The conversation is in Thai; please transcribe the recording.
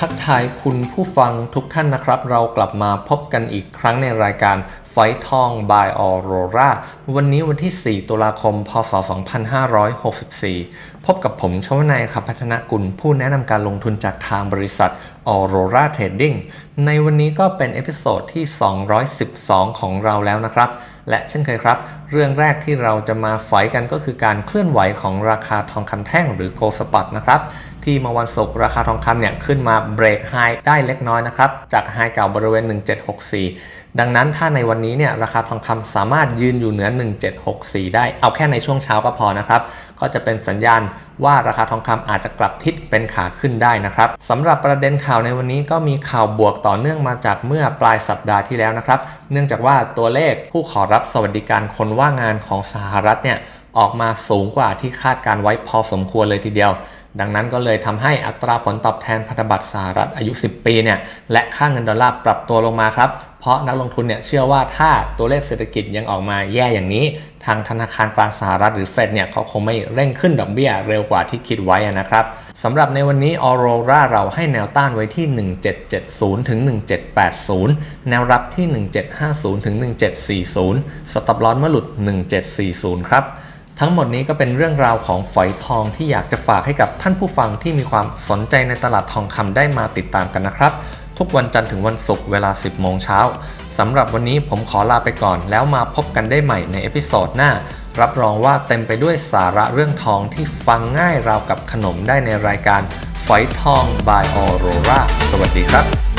ทักทายคุณผู้ฟังทุกท่านนะครับ เรากลับมาพบกันอีกครั้งในรายการไฟทอง by Aurora วันนี้วันที่ 4 ตุลาคม พศ 2564 พบกับผมชวนายครับพัฒนกุลผู้แนะนำการลงทุนจากทางบริษัท Aurora Trading ในวันนี้ก็เป็นเอพิโซดที่ 212 ของเราแล้วนะครับ และเช่นเคยครับ เรื่องแรกที่เราจะมาฝอยกันก็คือการเคลื่อนไหวของราคาทองคำแท่งหรือ Gold Spot นะครับ ที่เมาวันศุกร์ราคาทองคำเนี่ยขึ้นมาเบรกไฮได้เล็กน้อยนะครับ จากไฮเก่าบริเวณ 1764 ดังนั้นถ้าในวันนี้เนี่ยราคาทองคำสามารถยืนอยู่เหนือ 1764 ได้ เอาแค่ในช่วงเช้าก็พอนะครับ ก็จะเป็นสัญญาณว่าราคาทองคำอาจจะกลับทิศเป็นขาขึ้นได้นะครับสำหรับประเด็นข่าวในวันนี้ก็มีข่าวบวกต่อเนื่องมาจากเมื่อปลายสัปดาห์ที่แล้วนะครับ เนื่องจากว่าตัวเลขผู้ขอรับสวัสดิการคนว่างงานของสหรัฐเนี่ย ออกมาสูงกว่าที่คาดการไว้พอสมควรเลยทีเดียว ดังนั้นก็เลยทำให้อัตราผลตอบแทนพันธบัตรสหรัฐอายุ 10 ปีเนี่ยและค่าเงินดอลลาร์ปรับตัวลงมาครับ เพราะนักลงทุนเนี่ยเชื่อว่าถ้าตัวเลขเศรษฐกิจยังออกมาแย่อย่างนี้ ทางธนาคารกลางสหรัฐหรือเฟดเนี่ยเขาคงไม่เร่งขึ้นดอกเบี้ยเร็วกว่าที่คิดไว้นะครับสำหรับในวันนี้ออโรราเราให้แนวต้านไว้ที่ 1770 ถึง 1780 แนวรับที่ 1750 ถึง 1740 สต็อปลอสเมื่อหลุด 1740 ครับ ทั้งหมดนี้ก็เป็นเรื่องราวของฝอยทองที่อยากจะฝากให้กับท่านผู้ฟังที่มีความสนใจในตลาดทองคำได้มาติดตามกันนะครับ ทุกวันจันทร์ถึงวันศุกร์เวลา 10 โมงเช้าสำหรับวันนี้ผมขอลาไปก่อน แล้วมาพบกันได้ใหม่ในเอพิโซดหน้า รับรองว่าเต็มไปด้วยสาระเรื่องทองที่ฟังง่ายราวกับขนมได้ในรายการฝอยทอง by Aurora สวัสดีครับ